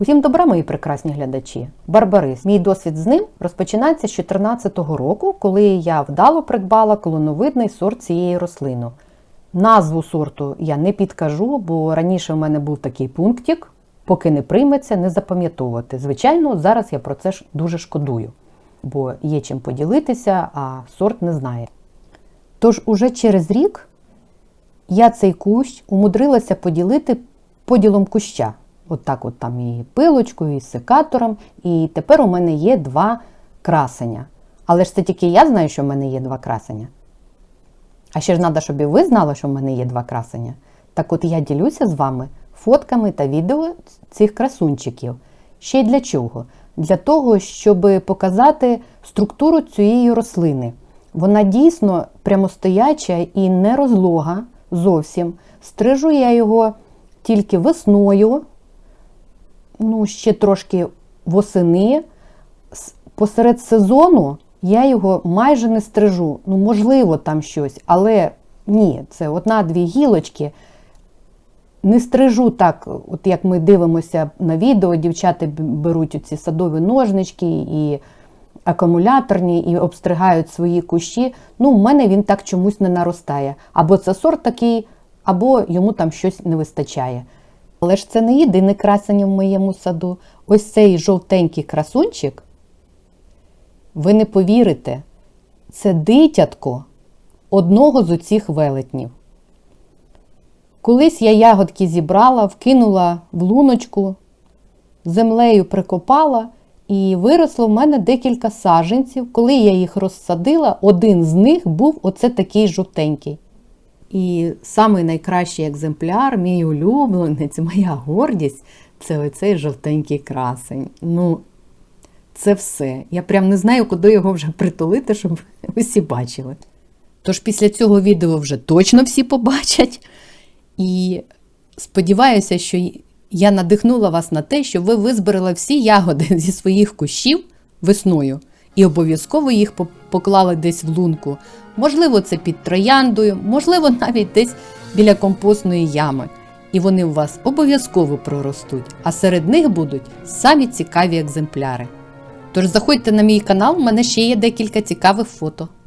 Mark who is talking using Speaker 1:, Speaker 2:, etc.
Speaker 1: Усім добра, мої прекрасні глядачі. Барбарис. Мій досвід з ним розпочинається з 2014 року, коли я вдало придбала колоновидний сорт цієї рослини. Назву сорту я не підкажу, бо раніше в мене був такий пунктик, поки не прийметься, не запам'ятовувати. Звичайно, зараз я про це ж дуже шкодую, бо є чим поділитися, а сорт не знає. Тож уже через рік я цей кущ умудрилася поділити поділом куща. От так от там і пилочкою, і секатором. І тепер у мене є два красення. Але ж це тільки я знаю, що в мене є два красення. А ще ж треба, щоб і ви знали, що в мене є два красення. Так от я ділюся з вами фотками та відео цих красунчиків. Ще й для чого? Для того, щоб показати структуру цієї рослини. Вона дійсно прямостояча і не розлога зовсім. Стрижу я його тільки весною, ну, ще трошки восени. Посеред сезону я його майже не стрижу. Ну, можливо, там щось, але ні, це одна-дві гілочки. Не стрижу так, от як ми дивимося на відео, дівчата беруть оці садові ножнички і акумуляторні і обстригають свої кущі. Ну, в мене він так чомусь не наростає. Або це сорт такий, або йому там щось не вистачає. Але ж це не єдине красення в моєму саду. Ось цей жовтенький красунчик. Ви не повірите, це дитятко одного з оцих велетнів. Колись я ягодки зібрала, вкинула в луночку, землею прикопала, і виросло в мене декілька саджанців. Коли я їх розсадила, один з них був оце такий жовтенький. І самий найкращий екземпляр, мій улюбленець, моя гордість це оцей жовтенький красень. Ну, це все. Я прям не знаю, куди його вже притулити, щоб усі бачили. Тож після цього відео вже точно всі побачать. І сподіваюся, що я надихнула вас на те, що ви визбирали всі ягоди зі своїх кущів весною і обов'язково їх поклали десь в лунку. Можливо, це під трояндою, можливо, навіть десь біля компостної ями. І вони у вас обов'язково проростуть, а серед них будуть самі цікаві екземпляри. Тож заходьте на мій канал, у мене ще є декілька цікавих фото.